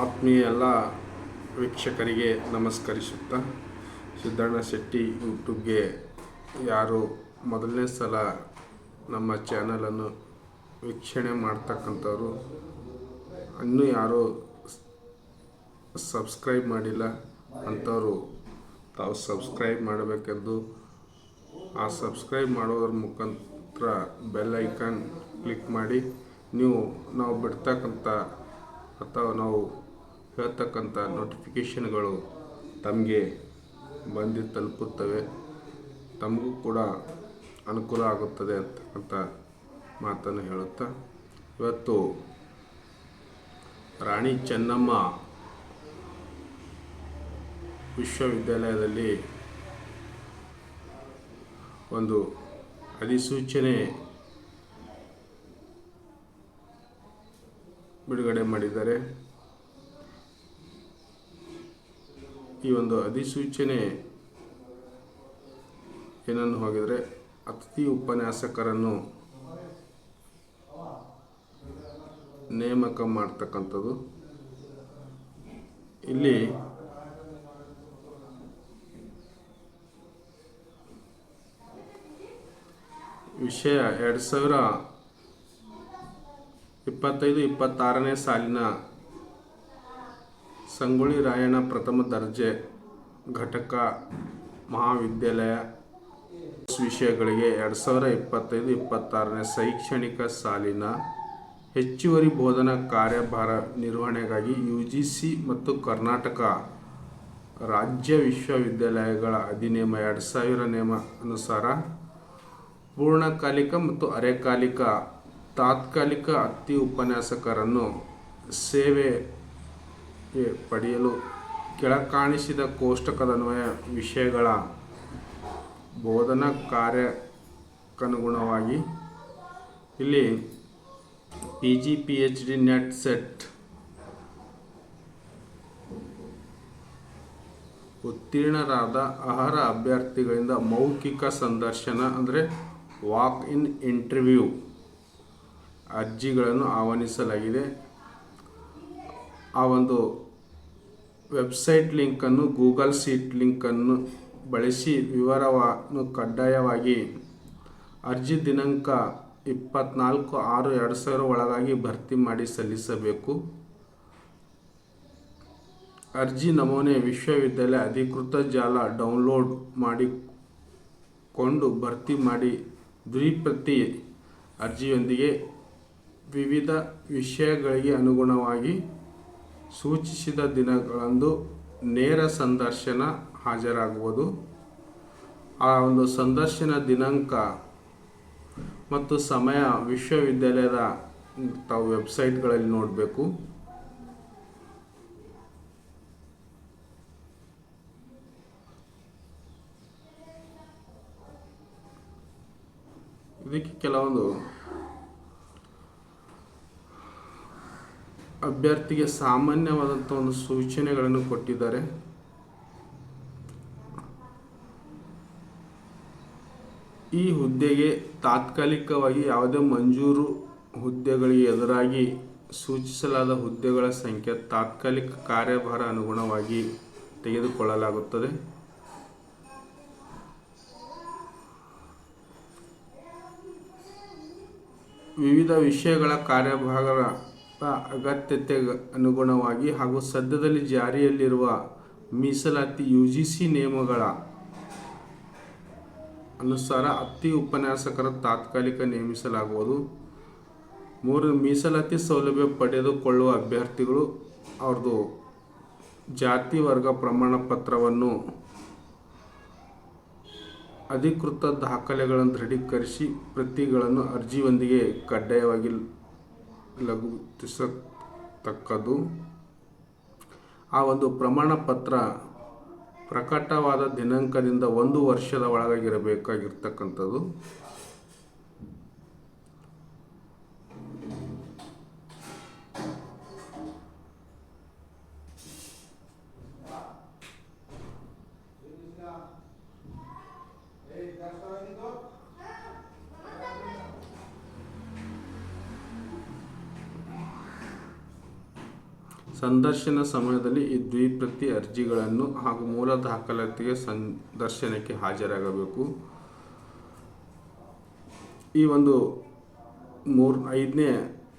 ಆತ್ಮೀಯ ಎಲ್ಲ ವೀಕ್ಷಕರಿಗೆ ನಮಸ್ಕರಿಸುತ್ತಾ, ಸಿದ್ದಣ್ಣ ಶೆಟ್ಟಿ ಯೂಟ್ಯೂಬ್ಗೆ ಯಾರು ಮೊದಲನೇ ಸಲ ನಮ್ಮ ಚಾನಲನ್ನು ವೀಕ್ಷಣೆ ಮಾಡ್ತಕ್ಕಂಥವ್ರು, ಇನ್ನೂ ಯಾರು ಸಬ್ಸ್ಕ್ರೈಬ್ ಮಾಡಿಲ್ಲ ಅಂಥವರು, ತಾವು ಸಬ್ಸ್ಕ್ರೈಬ್ ಮಾಡಬೇಕೆಂದು ಆ ಸಬ್ಸ್ಕ್ರೈಬ್ ಮಾಡೋದ್ರ ಮುಖಾಂತರ ಬೆಲ್ ಐಕಾನ್ ಕ್ಲಿಕ್ ಮಾಡಿ, ನೀವು ನಾವು ಬಿಡ್ತಕ್ಕಂಥ ಅಥವಾ ನಾವು ಹೇಳ್ತಕ್ಕಂಥ ನೋಟಿಫಿಕೇಷನ್ಗಳು ತಮಗೆ ಬಂದು ತಲುಪುತ್ತವೆ. ತಮಗೂ ಕೂಡ ಅನುಕೂಲ ಆಗುತ್ತದೆ ಅಂತಕ್ಕಂಥ ಮಾತನ್ನು ಹೇಳುತ್ತಾ, ಇವತ್ತು ರಾಣಿ ಚೆನ್ನಮ್ಮ ವಿಶ್ವವಿದ್ಯಾಲಯದಲ್ಲಿ ಒಂದು ಅಧಿಸೂಚನೆ ಬಿಡುಗಡೆ ಮಾಡಿದ್ದಾರೆ. ಈ ಒಂದು ಅಧಿಸೂಚನೆ ಏನನ್ನು ಹೋಗಿದರೆ ಅತಿಥಿ ಉಪನ್ಯಾಸಕರನ್ನು ನೇಮಕ ಮಾಡ್ತಕ್ಕಂಥದ್ದು. ಇಲ್ಲಿ ವಿಷಯ ಎರಡು ಸಾವಿರ ಇಪ್ಪತ್ತೈದು, ಇಪ್ಪತ್ತಾರನೇ ಸಾಲಿನ ಸಂಗೊಳ್ಳಿ ರಾಯಣ್ಣ ಪ್ರಥಮ ದರ್ಜೆ ಘಟಕ ಮಹಾವಿದ್ಯಾಲಯ ವಿಷಯಗಳಿಗೆ ಎರಡು ಸಾವಿರ ಇಪ್ಪತ್ತೈದು, ಇಪ್ಪತ್ತಾರನೇ ಶೈಕ್ಷಣಿಕ ಸಾಲಿನ ಹೆಚ್ಚುವರಿ ಬೋಧನಾ ಕಾರ್ಯಭಾರ ನಿರ್ವಹಣೆಗಾಗಿ ಯು ಜಿ ಸಿ ಮತ್ತು ಕರ್ನಾಟಕ ರಾಜ್ಯ ವಿಶ್ವವಿದ್ಯಾಲಯಗಳ ಅಧಿನಿಯಮ ಎರಡು ಸಾವಿರ ನಿಯಮ ಅನುಸಾರ ಪೂರ್ಣಕಾಲಿಕ ಮತ್ತು ಅರೆಕಾಲಿಕ ತಾತ್ಕಾಲಿಕ ಅತಿ ಉಪನ್ಯಾಸಕರನ್ನು ಸೇವೆ ಪಡೆಯಲು ಕೆಳಕಾಣಿಸಿದ ಕೋಷ್ಟಕದನ್ವಯ ವಿಷಯಗಳ ಬೋಧನಾ ಕಾರ್ಯಕ್ಕನುಗುಣವಾಗಿ ಇಲ್ಲಿ P G P H D NET SET ಉತ್ತೀರ್ಣರಾದ ಆಹಾರ ಅಭ್ಯರ್ಥಿಗಳಿಂದ ಮೌಖಿಕ ಸಂದರ್ಶನ, ಅಂದರೆ ವಾಕ್ ಇನ್ ಇಂಟರ್ವ್ಯೂ ಅರ್ಜಿಗಳನ್ನು ಆಹ್ವಾನಿಸಲಾಗಿದೆ. ಆ ಒಂದು ವೆಬ್ಸೈಟ್ ಲಿಂಕನ್ನು, ಗೂಗಲ್ ಸೀಟ್ ಲಿಂಕನ್ನು ಬಳಸಿ ವಿವರವನ್ನು ಕಡ್ಡಾಯವಾಗಿ ಅರ್ಜಿ ದಿನಾಂಕ ಇಪ್ಪತ್ನಾಲ್ಕು ಆರು ಎರಡು ಸಾವಿರ ಒಳಗಾಗಿ ಭರ್ತಿ ಮಾಡಿ ಸಲ್ಲಿಸಬೇಕು. ಅರ್ಜಿ ನಮೂನೆ ವಿಶ್ವವಿದ್ಯಾಲಯ ಅಧಿಕೃತ ಜಾಲ ಡೌನ್ಲೋಡ್ ಮಾಡಿಕೊಂಡು ಭರ್ತಿ ಮಾಡಿ ದ್ವಿಪ್ರತಿ ಅರ್ಜಿಯೊಂದಿಗೆ ವಿವಿಧ ವಿಷಯಗಳಿಗೆ ಅನುಗುಣವಾಗಿ ಸೂಚಿಸಿದ ದಿನಗಳಂದು ನೇರ ಸಂದರ್ಶನ ಹಾಜರಾಗುವುದು. ಆ ಒಂದು ಸಂದರ್ಶನ ದಿನಾಂಕ ಮತ್ತು ಸಮಯ ವಿಶ್ವವಿದ್ಯಾಲಯದ ತಾವು ವೆಬ್ಸೈಟ್ಗಳಲ್ಲಿ ನೋಡಬೇಕು. ಇದಕ್ಕೆ ಕೆಲವೊಂದು ಅಭ್ಯರ್ಥಿಗೆ ಸಾಮಾನ್ಯವಾದಂಥ ಒಂದು ಸೂಚನೆಗಳನ್ನು ಕೊಟ್ಟಿದ್ದಾರೆ. ಈ ಹುದ್ದೆಗೆ ತಾತ್ಕಾಲಿಕವಾಗಿ ಯಾವುದೇ ಮಂಜೂರು ಹುದ್ದೆಗಳಿಗೆ ಎದುರಾಗಿ ಸೂಚಿಸಲಾದ ಹುದ್ದೆಗಳ ಸಂಖ್ಯೆ ತಾತ್ಕಾಲಿಕ ಕಾರ್ಯಭಾರ ಅನುಗುಣವಾಗಿ ತೆಗೆದುಕೊಳ್ಳಲಾಗುತ್ತದೆ. ವಿವಿಧ ವಿಷಯಗಳ ಕಾರ್ಯಭಾಗದ ಅಗತ್ಯತೆ ಅನುಗುಣವಾಗಿ ಹಾಗೂ ಸದ್ಯದಲ್ಲಿ ಜಾರಿಯಲ್ಲಿರುವ ಮೀಸಲಾತಿ ಯು ಜಿ ಸಿ ನಿಯಮಗಳ ಅನುಸಾರ ಅತಿ ಉಪನ್ಯಾಸಕರ ತಾತ್ಕಾಲಿಕ ನೇಮಿಸಲಾಗುವುದು. ಮೂರು, ಮೀಸಲಾತಿ ಸೌಲಭ್ಯ ಪಡೆದುಕೊಳ್ಳುವ ಅಭ್ಯರ್ಥಿಗಳು ಅವ್ರದ್ದು ಜಾತಿ, ವರ್ಗ ಪ್ರಮಾಣ ಪತ್ರವನ್ನು ಅಧಿಕೃತ ದಾಖಲೆಗಳನ್ನು ದೃಢೀಕರಿಸಿ ಪ್ರತಿಗಳನ್ನು ಅರ್ಜಿಯೊಂದಿಗೆ ಕಡ್ಡಾಯವಾಗಿ ಲಘುತಿಸತಕ್ಕದು ಆ ಒಂದು ಪ್ರಮಾಣ ಪತ್ರ ಪ್ರಕಟವಾದ ದಿನಾಂಕದಿಂದ ಒಂದು ವರ್ಷದ ಒಳಗಾಗಿರಬೇಕಾಗಿರ್ತಕ್ಕಂಥದ್ದು ಸಂದರ್ಶನ ಸಮಯದಲ್ಲಿ ಈ ದ್ವಿಪ್ರತಿ ಅರ್ಜಿಗಳನ್ನು ಹಾಗೂ ಮೂಲ ದಾಖಲಾತಿಗೆ ಸಂದರ್ಶನಕ್ಕೆ ಹಾಜರಾಗಬೇಕು. ಈ ಒಂದು ಮೂರು, ಐದನೇ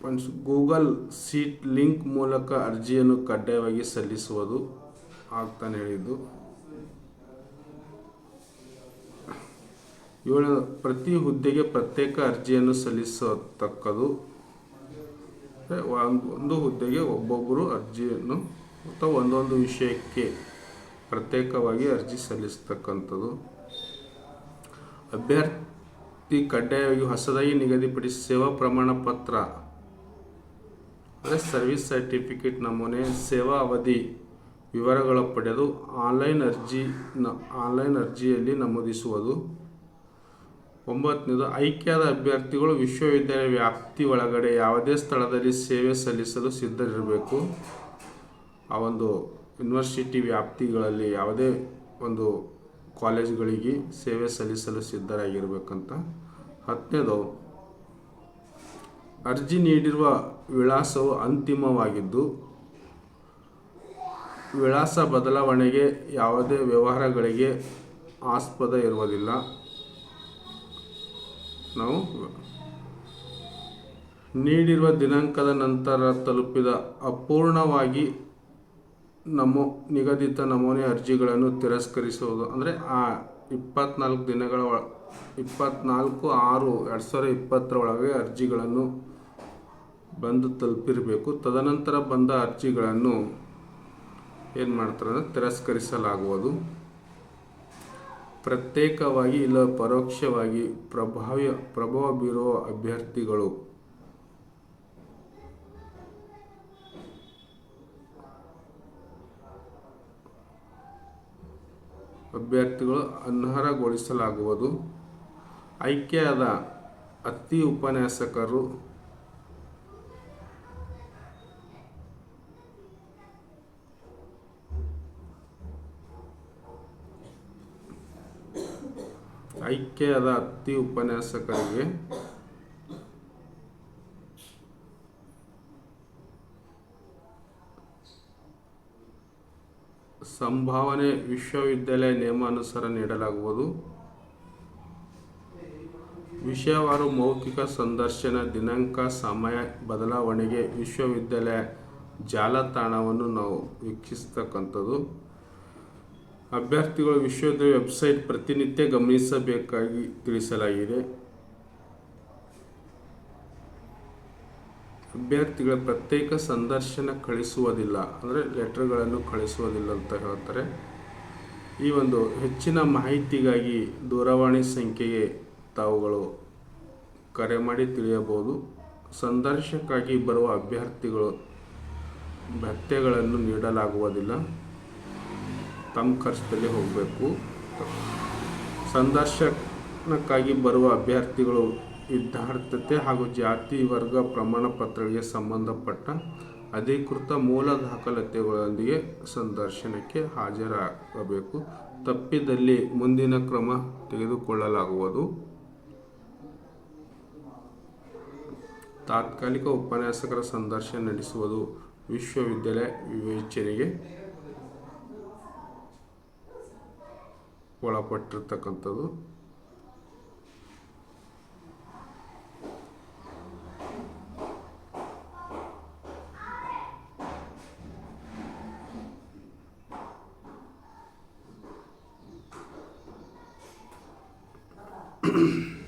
ಒಂದು ಗೂಗಲ್ ಸೀಟ್ ಲಿಂಕ್ ಮೂಲಕ ಅರ್ಜಿಯನ್ನು ಕಡ್ಡಾಯವಾಗಿ ಸಲ್ಲಿಸುವುದು ಆಗ್ತಾನೆ ಹೇಳಿದ್ದು. ಏಳು ಪ್ರತಿ ಹುದ್ದೆಗೆ ಪ್ರತ್ಯೇಕ ಅರ್ಜಿಯನ್ನು ಸಲ್ಲಿಸತಕ್ಕದು ಒಂದು ಒಂದು ಹುದ್ದೆಗೆ ಒಬ್ಬೊಬ್ಬರು ಅರ್ಜಿಯನ್ನು ಅಥವಾ ಒಂದೊಂದು ವಿಷಯಕ್ಕೆ ಪ್ರತ್ಯೇಕವಾಗಿ ಅರ್ಜಿ ಸಲ್ಲಿಸತಕ್ಕಂಥದ್ದು. ಅಭ್ಯರ್ಥಿ ಕಡ್ಡಾಯವಾಗಿ ಹೊಸದಾಗಿ ನಿಗದಿಪಡಿಸಿ ಸೇವಾ ಪ್ರಮಾಣ ಪತ್ರ, ಅಂದರೆ ಸರ್ವಿಸ್ ಸರ್ಟಿಫಿಕೇಟ್ ನಮೂನೆ, ಸೇವಾ ಅವಧಿ ವಿವರಗಳ ಪಡೆದು ಆನ್ಲೈನ್ ಅರ್ಜಿ ಆನ್ಲೈನ್ ಅರ್ಜಿಯಲ್ಲಿ ನಮೂದಿಸುವುದು. ಒಂಬತ್ತನೇದು, ಐಕ್ಯದ ಅಭ್ಯರ್ಥಿಗಳು ವಿಶ್ವವಿದ್ಯಾಲಯ ವ್ಯಾಪ್ತಿ ಒಳಗಡೆ ಯಾವುದೇ ಸ್ಥಳದಲ್ಲಿ ಸೇವೆ ಸಲ್ಲಿಸಲು ಸಿದ್ಧರಿರಬೇಕು. ಆ ಒಂದು ಯೂನಿವರ್ಸಿಟಿ ವ್ಯಾಪ್ತಿಗಳಲ್ಲಿ ಯಾವುದೇ ಒಂದು ಕಾಲೇಜುಗಳಿಗೆ ಸೇವೆ ಸಲ್ಲಿಸಲು ಸಿದ್ಧರಾಗಿರಬೇಕಂತ. ಹತ್ತನೇದು, ಅರ್ಜಿ ನೀಡಿರುವ ವಿಳಾಸವು ಅಂತಿಮವಾಗಿದ್ದು, ವಿಳಾಸ ಬದಲಾವಣೆಗೆ ಯಾವುದೇ ವ್ಯವಹಾರಗಳಿಗೆ ಆಸ್ಪದ ಇರುವುದಿಲ್ಲ. ನಾವು ನೀಡಿರುವ ದಿನಾಂಕದ ನಂತರ ತಲುಪಿದ ಅಪೂರ್ಣವಾಗಿ ನಮೋ ನಿಗದಿತ ನಮೂನೆ ಅರ್ಜಿಗಳನ್ನು ತಿರಸ್ಕರಿಸುವುದು. ಅಂದರೆ ಆ ಇಪ್ಪತ್ನಾಲ್ಕು ದಿನಗಳ ಒಳ, ಇಪ್ಪತ್ನಾಲ್ಕು ಆರು ಎರಡು ಸಾವಿರದ ಇಪ್ಪತ್ತರ ಒಳಗೆ ಅರ್ಜಿಗಳನ್ನು ಬಂದು ತಲುಪಿರಬೇಕು. ತದನಂತರ ಬಂದ ಅರ್ಜಿಗಳನ್ನು ಏನು ಮಾಡ್ತಾರೆ ಅಂದರೆ ತಿರಸ್ಕರಿಸಲಾಗುವುದು. ಪ್ರತ್ಯೇಕವಾಗಿ ಇಲ್ಲ ಪರೋಕ್ಷವಾಗಿ ಪ್ರಭಾವಿ ಪ್ರಭಾವ ಬೀರುವ ಅಭ್ಯರ್ಥಿಗಳು. ಅಭ್ಯರ್ಥಿಗಳು ಅನರ್ಹಗೊಳಿಸಲಾಗುವುದು. ಆಯ್ಕೆಯಾದ ಅತಿ ಉಪನ್ಯಾಸಕರು ಆಯ್ಕೆಯಾದ ಅತಿ ಉಪನ್ಯಾಸಕರಿಗೆ ಸಂಭಾವನೆ ವಿಶ್ವವಿದ್ಯಾಲಯ ನಿಯಮಾನುಸಾರ ನೀಡಲಾಗುವುದು. ವಿಷಯವಾರು ಮೌಖಿಕ ಸಂದರ್ಶನ, ದಿನಾಂಕ, ಸಮಯ, ಬದಲಾವಣೆಗೆ ವಿಶ್ವವಿದ್ಯಾಲಯ ಜಾಲತಾಣವನ್ನು ನಾವು ವೀಕ್ಷಿಸ್ತಕ್ಕಂಥದ್ದು. ಅಭ್ಯರ್ಥಿಗಳು ವಿಶ್ವದ ವೆಬ್ಸೈಟ್ ಪ್ರತಿನಿತ್ಯ ಗಮನಿಸಬೇಕಾಗಿ ತಿಳಿಸಲಾಗಿದೆ. ಅಭ್ಯರ್ಥಿಗಳ ಪ್ರತ್ಯೇಕ ಸಂದರ್ಶನ ಕಳಿಸುವುದಿಲ್ಲ, ಅಂದರೆ ಲೆಟರ್ಗಳನ್ನು ಕಳಿಸುವುದಿಲ್ಲ ಅಂತ ಹೇಳ್ತಾರೆ. ಈ ಒಂದು ಹೆಚ್ಚಿನ ಮಾಹಿತಿಗಾಗಿ ದೂರವಾಣಿ ಸಂಖ್ಯೆಗೆ ತಾವುಗಳು ಕರೆ ಮಾಡಿ ತಿಳಿಯಬಹುದು. ಸಂದರ್ಶಕ್ಕಾಗಿ ಬರುವ ಅಭ್ಯರ್ಥಿಗಳು ಭತ್ಯೆಗಳನ್ನು ನೀಡಲಾಗುವುದಿಲ್ಲ. ತಮ್ಮ ಖರ್ಚದಲ್ಲಿ ಹೋಗಬೇಕು. ಸಂದರ್ಶನಕ್ಕಾಗಿ ಬರುವ ಅಭ್ಯರ್ಥಿಗಳು ವಿದ್ಯಾರ್ಥತೆ ಹಾಗೂ ಜಾತಿ, ವರ್ಗ, ಪ್ರಮಾಣ ಪತ್ರಗಳಿಗೆ ಸಂಬಂಧಪಟ್ಟ ಅಧಿಕೃತ ಮೂಲ ದಾಖಲಾತಿಗಳೊಂದಿಗೆ ಸಂದರ್ಶನಕ್ಕೆ ಹಾಜರಾಗಬೇಕು. ತಪ್ಪಿದಲ್ಲಿ ಮುಂದಿನ ಕ್ರಮ ತೆಗೆದುಕೊಳ್ಳಲಾಗುವುದು. ತಾತ್ಕಾಲಿಕ ಉಪನ್ಯಾಸಕರ ಸಂದರ್ಶನ ನಡೆಸುವುದು ವಿಶ್ವವಿದ್ಯಾಲಯ ವಿವೇಚನೆಗೆ ಒಳಪಟ್ಟಿರ್ತಕ್ಕಂಥದ್ದು.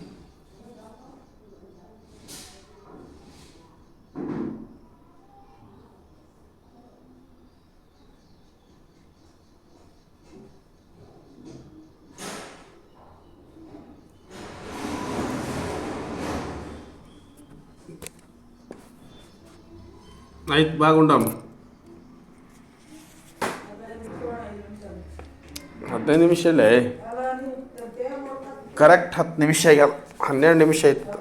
ಆಯ್ತು ಬಾಗುಂಡಮ್ಮ ಹದಿನೈದು ನಿಮಿಷ ಅಲ್ಲೇ ಕರೆಕ್ಟ್ ಹತ್ತು ನಿಮಿಷ ಆಗ್ಯಾವ ಹನ್ನೆರಡು ನಿಮಿಷ ಆಯ್ತು